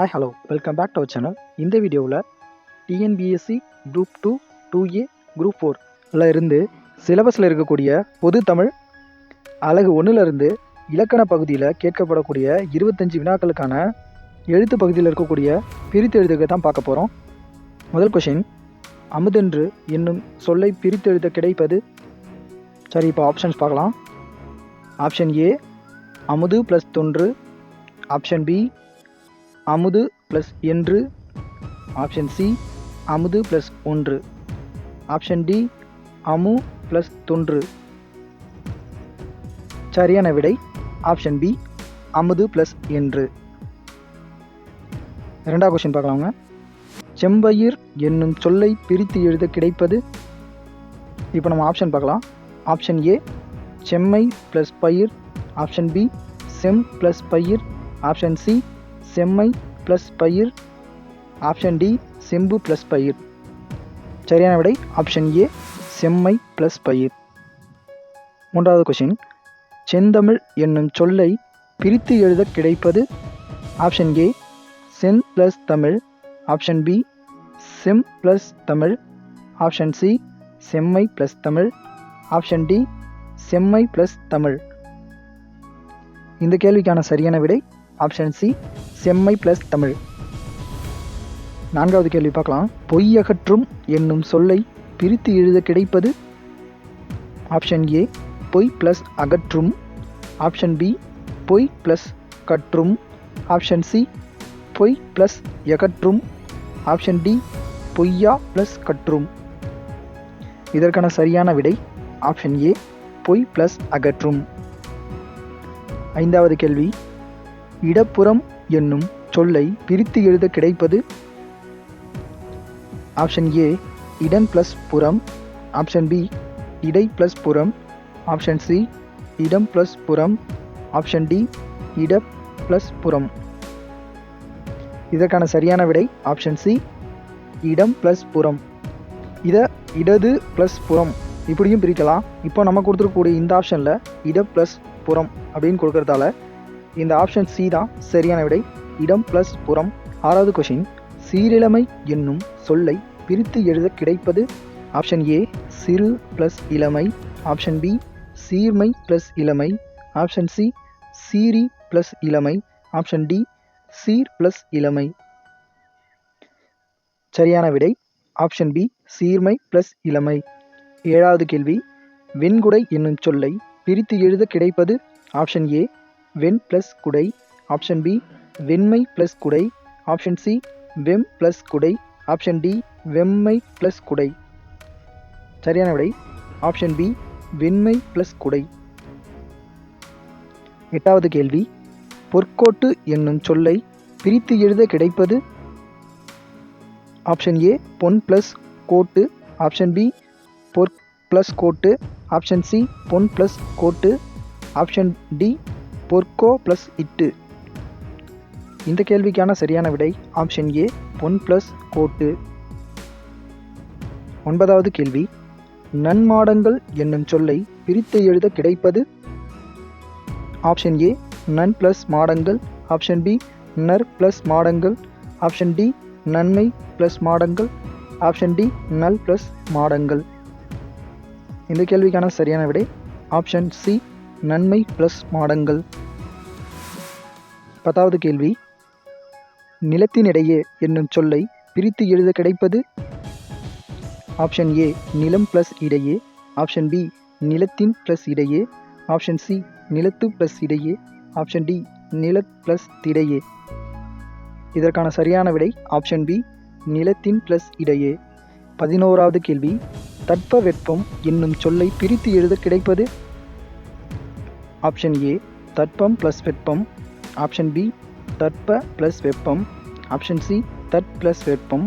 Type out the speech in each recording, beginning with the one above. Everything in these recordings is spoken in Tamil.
Hi hello welcome back to our channel இந்த வீடியோவில் TNPSC group two two A group ஃபோரில் இருந்து சிலபஸில் இருக்கக்கூடிய பொது தமிழ் அழகு ஒன்றுலேருந்து இலக்கண பகுதியில் கேட்கப்படக்கூடிய இருபத்தஞ்சி வினாக்களுக்கான எழுத்து பகுதியில் இருக்கக்கூடிய பிரித்து எழுதுக தான் பார்க்க போகிறோம் முதல் கொஷின் அமுதென்று என்னும் சொல்லை பிரித்து எழுத கிடைப்பது? சரி இப்போ ஆப்ஷன்ஸ் பார்க்கலாம். ஆப்ஷன் ஏ அமுது ப்ளஸ் தொன்று. ஆப்ஷன் பி அமுது ப்ளஸ் என்று. ஆப்ஷன் சி அமுது ப்ளஸ் ஒன்று. ஆப்ஷன் டி அமு ப்ளஸ் தொன்று. சரியான விடை ஆப்ஷன் பி அமுது ப்ளஸ் என்று. ரெண்டாவது கொஸ்டின் பார்க்கலாங்க. செம்பயிர் என்னும் சொல்லை பிரித்து எழுத கிடைப்பது? இப்போ நம்ம ஆப்ஷன் பார்க்கலாம். ஆப்ஷன் ஏ செம்மை ப்ளஸ் பயிர். ஆப்ஷன் பி செம் ப்ளஸ் பயிர். ஆப்ஷன் சி செம்மை ப்ளஸ் பயிர். ஆப்ஷன் டி செம்பு ப்ளஸ் பயிர். சரியான விடை ஆப்ஷன் ஏ செம்மை ப்ளஸ் பயிர். மூன்றாவது கொஷின் செந்தமிழ் என்னும் சொல்லை பிரித்து எழுத கிடைப்பது. ஆப்ஷன் ஏ சென் ப்ளஸ் தமிழ். ஆப்ஷன் பி செம் ப்ளஸ் தமிழ். ஆப்ஷன் சி செம்மை ப்ளஸ் தமிழ். ஆப்ஷன் டி செம்மை ப்ளஸ் தமிழ். இந்த கேள்விக்கான சரியான விடை ஆப்ஷன் சி செம்மை ப்ளஸ் தமிழ். நான்காவது கேள்வி பார்க்கலாம். பொய்யகற்றும் என்னும் சொல்லை பிரித்து எழுத கிடைப்பது? ஆப்ஷன் ஏ பொய் ப்ளஸ் அகற்றும். ஆப்ஷன் பி பொய் ப்ளஸ் கற்றும். ஆப்ஷன் சி பொய் ப்ளஸ் எகற்றும் ஆப்ஷன் டி பொய்யா ப்ளஸ் கற்றும். இதற்கான சரியான விடை ஆப்ஷன் ஏ பொய் ப்ளஸ் அகற்றும். ஐந்தாவது கேள்வி. இடப்புறம் என்னும் சொல்லை பிரித்து எழுத கிடைப்பது? ஆப்ஷன் ஏ இடன் ப்ளஸ் புறம். ஆப்ஷன் பி இடை ப்ளஸ் புறம். ஆப்ஷன் சி இடம் ப்ளஸ் புறம். ஆப்ஷன் டி இட ப்ளஸ் புறம். இதற்கான சரியான விடை ஆப்ஷன் சி இடம் ப்ளஸ் புறம். இதை இடது ப்ளஸ் புறம் இப்படியும் பிரிக்கலாம். இப்போ நம்ம கொடுத்துருக்கக்கூடிய இந்த ஆப்ஷனில் இட ப்ளஸ் புறம் அப்படின்னு கொடுக்கறதால இந்த ஆப்ஷன் சி தான் சரியான விடை. இடம் ப்ளஸ் புறம். ஆறாவது கொஷின் சீரிழமை என்னும் சொல்லை பிரித்து எழுத கிடைப்பது. ஆப்ஷன் ஏ சிறு ப்ளஸ் இளமை. ஆப்ஷன் பி சீர்மை ப்ளஸ் இளமை. ஆப்ஷன் சி சீரி ப்ளஸ் இளமை. ஆப்ஷன் டி சீர் ப்ளஸ் இளமை. சரியான விடை. ஆப்ஷன் பி சீர்மை ப்ளஸ் இளமை. ஏழாவது கேள்வி. வெண்குடை என்னும் சொல்லை பிரித்து எழுத கிடைப்பது. ஆப்ஷன் ஏ வெண் ப்ளஸ் குடை ஆப்ஷன் பி வெண்மை ப்ளஸ் குடை ஆப்ஷன் சி வெம் ப்ளஸ் குடை ஆப்ஷன் டி வெம்மை ப்ளஸ் குடை. சரியான விடை. ஆப்ஷன் பி வெண்மை ப்ளஸ் குடை. எட்டாவது கேள்வி. பொற்கோட்டு என்னும் சொல்லை பிரித்து எழுத கிடைப்பது? ஆப்ஷன் ஏ பொன் ப்ளஸ் கோட்டு. ஆப்ஷன் பி பொற் ப்ளஸ் கோட்டு. ஆப்ஷன் சி பொன் ப்ளஸ் கோட்டு. ஆப்ஷன் டி பொர்க்கோ ப்ளஸ் இட்டு. இந்த கேள்விக்கான சரியான விடை ஆப்ஷன் ஏ பொன் ப்ளஸ் கோட்டு. ஒன்பதாவது கேள்வி. நன்மாடங்கள் என்னும் சொல்லை பிரித்து எழுத கிடைப்பது? ஆப்ஷன் ஏ நன் ப்ளஸ் மாடங்கள். ஆப்ஷன் பி நர் ப்ளஸ் மாடங்கள். ஆப்ஷன் டி நன்மை ப்ளஸ் மாடங்கள். ஆப்ஷன் டி நல் ப்ளஸ் மாடங்கள். இந்த கேள்விக்கான சரியான விடை ஆப்ஷன் சி நன்மை ப்ளஸ் மாடங்கள். பத்தாவது கேள்வி. நிலத்தினிடையே என்னும் சொல்லை பிரித்து எழுத கிடைப்பது? ஆப்ஷன் ஏ நிலம் ப்ளஸ் இடையே. ஆப்ஷன் பி நிலத்தின் ப்ளஸ் இடையே. ஆப்ஷன் சி நிலத்து ப்ளஸ் இடையே. ஆப்ஷன் டி நிலத் ப்ளஸ் திடையே. இதற்கான சரியான விடை ஆப்ஷன் பி நிலத்தின் ப்ளஸ் இடையே. பதினோராவது கேள்வி தட்ப வெப்பம் என்னும் சொல்லை பிரித்து எழுத கிடைப்பது? ஆப்ஷன் ஏ தட்பம் ப்ளஸ் வெப்பம். ஆப்ஷன் பி தட்ப ப்ளஸ் வெப்பம். ஆப்ஷன் சி தட் ப்ளஸ் வெப்பம்.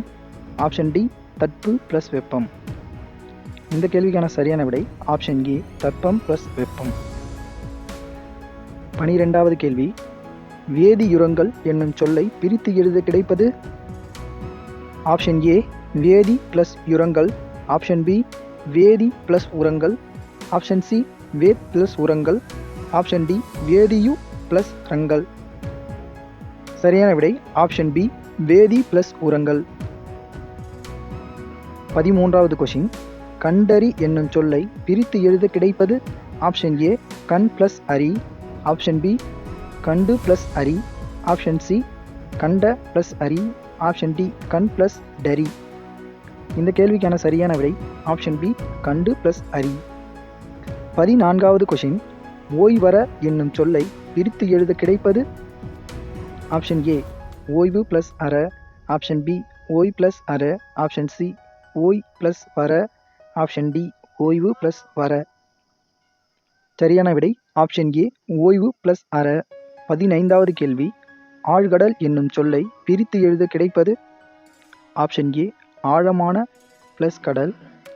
ஆப்ஷன் டி தட்பு ப்ளஸ் வெப்பம். இந்த கேள்விக்கான சரியான விடை ஆப்ஷன் ஏ தட்பம் ப்ளஸ் வெப்பம். பனிரெண்டாவது கேள்வி. வேதியுரங்கள் என்னும் சொல்லை பிரித்து எழுத கிடைப்பது? ஆப்ஷன் ஏ வேதி ப்ளஸ் யுரங்கள் ஆப்ஷன் பி வேதி ப்ளஸ் உரங்கள். ஆப்ஷன் சி வேத் ப்ளஸ் உரங்கள். ஆப்ஷன் டி வேதியு ப்ளஸ் ரங்கள் சரியான விடை ஆப்ஷன் பி வேதி ப்ளஸ் உரங்கள். பதிமூன்றாவது கொஷின் கண்டறி என்னும் சொல்லை பிரித்து எழுத கிடைப்பது ஆப்ஷன் ஏ கண் ப்ளஸ் அரி. ஆப்ஷன் பி கண்டு ப்ளஸ் அரி. ஆப்ஷன் சி கண்ட ப்ளஸ் அரி. ஆப்ஷன் டி கண் ப்ளஸ் டரி இந்த கேள்விக்கான சரியான விடை ஆப்ஷன் பி கண்டு ப்ளஸ் அரி. பதினான்காவது கொஷின் ஓய்வர என்னும் சொல்லை பிரித்து எழுத கிடைப்பது? ஆப்ஷன் ஏ ஓய்வு ப்ளஸ் அற. ஆப்ஷன் பி ஓய் ப்ளஸ் அற. ஆப்ஷன் சி ஓய் ப்ளஸ் வர. ஆப்ஷன் டி ஓய்வு ப்ளஸ் வர. சரியான விடை ஆப்ஷன் ஏ ஓய்வு ப்ளஸ் அற. பதினைந்தாவது கேள்வி ஆழ்கடல் என்னும் சொல்லை பிரித்து எழுத கிடைப்பது? ஆப்ஷன் ஏ ஆழமான ப்ளஸ் கடல்.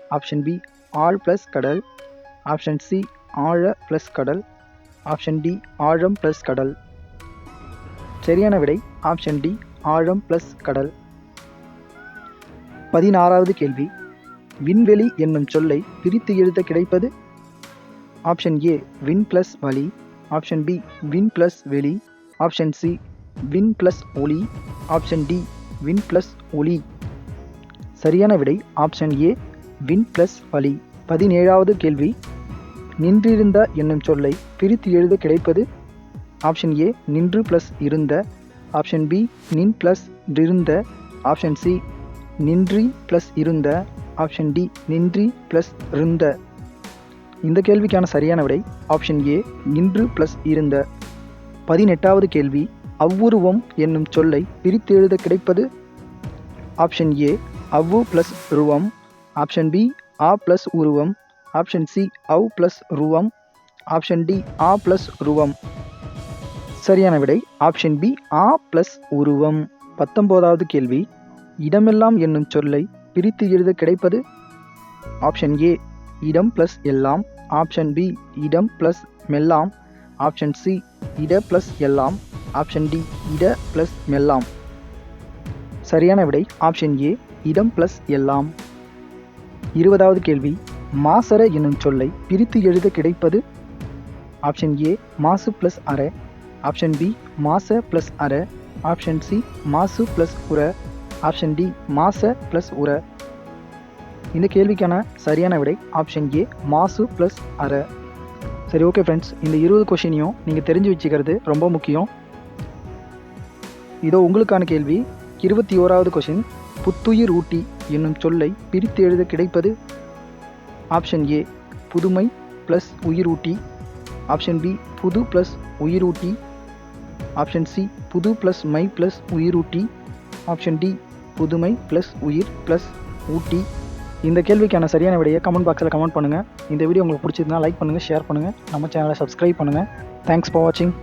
ஆப்ஷன் பி ஆழ் ப்ளஸ் கடல். ஆப்ஷன் சி ஆழ ப்ளஸ் கடல். ஆப்ஷன் டி ஆழம் ப்ளஸ் கடல். சரியான விடை ஆப்ஷன் டி ஆழம் ப்ளஸ் கடல். பதினாறாவது கேள்வி. விண்வெளி என்னும் சொல்லை பிரித்து எழுத கிடைப்பது? ஆப்ஷன் ஏ வின் ப்ளஸ் வலி. ஆப்ஷன் பி வின் ப்ளஸ் வெளி. ஆப்ஷன் சி வின் ப்ளஸ் ஒளி. ஆப்ஷன் டி வின் ப்ளஸ் ஒளி. சரியான விடை ஆப்ஷன் ஏ வின் ப்ளஸ் வலி. பதினேழாவது கேள்வி. நின்றிருந்த என்னும் சொல்லை பிரித்து எழுத கிடைப்பது ஆப்ஷன் ஏ நின்று ப்ளஸ் இருந்த. ஆப்ஷன் பி நின் ப்ளஸ் இருந்த ஆப்ஷன் சி நின்றி ப்ளஸ் இருந்த. ஆப்ஷன் டி நின்றி ப்ளஸ் இருந்த. இந்த கேள்விக்கான சரியான விடை ஆப்ஷன் ஏ நின்று ப்ளஸ் இருந்த. பதினெட்டாவது கேள்வி அவ்வுருவம் என்னும் சொல்லை பிரித்து எழுத கிடைப்பது? ஆப்ஷன் ஏ அவ்வு ப்ளஸ் உருவம். ஆப்ஷன் பி ஆ ப்ளஸ் உருவம். ஆப்ஷன் சி அவ் ப்ளஸ் ரூவம். ஆப்ஷன் டி ஆ ப்ளஸ் ருவம். சரியான விடை. ஆப்ஷன் பி ஆ ப்ளஸ் உருவம். பத்தொம்போதாவது கேள்வி. இடமெல்லாம் என்னும் சொல்லை பிரித்து எழுத கிடைப்பது? ஆப்ஷன் ஏ இடம் ப்ளஸ் எல்லாம். ஆப்ஷன் பி இடம் ப்ளஸ் மெல்லாம். ஆப்ஷன் சி இட ப்ளஸ் எல்லாம். ஆப்ஷன் டி இட ப்ளஸ் மெல்லாம். சரியான விடை. ஆப்ஷன் ஏ இடம் ப்ளஸ் எல்லாம். இருபதாவது கேள்வி. மாசர என்னும் சொல்லை பிரித்து எழுத கிடைப்பது? ஆப்ஷன் ஏ மாசு ப்ளஸ் அற. ஆப்ஷன் பி மாச ப்ளஸ் அற. ஆப்ஷன் சி மாசு ப்ளஸ் உர ஆப்ஷன் டி மாச ப்ளஸ் உர இந்த கேள்விக்கான சரியான விடை ஆப்ஷன் ஏ மாசு ப்ளஸ் அற. சரி ஓகே ஃப்ரெண்ட்ஸ் இந்த இருபது கொஷினையும் நீங்கள் தெரிஞ்சு வச்சுக்கிறது ரொம்ப முக்கியம். இதோ உங்களுக்கான கேள்வி. இருபத்தி ஓராவது கொஷின் புத்துயிர் ஊட்டி என்னும் சொல்லை பிரித்து எழுத கிடைப்பது? ஆப்ஷன் ஏ புதுமை ப்ளஸ் உயிரூட்டி. ஆப்ஷன் பி புது ப்ளஸ் உயிரூட்டி. ஆப்ஷன் சி புது ப்ளஸ் மை ப்ளஸ் உயிரூட்டி. ஆப்ஷன் டி புதுமை ப்ளஸ் உயிர் ப்ளஸ் ஊட்டி. இந்த கேள்விக்கான சரியான விடையை கமெண்ட் பாக்ஸில் கமெண்ட் பண்ணுங்கள் இந்த வீடியோ உங்களுக்கு பிடிச்சிருந்தா லைக் பண்ணுங்கள் ஷேர் பண்ணுங்கள் நம்ம சேனலை சப்ஸ்கிரைப் பண்ணுங்கள் தேங்க்ஸ் ஃபார் வாட்சிங்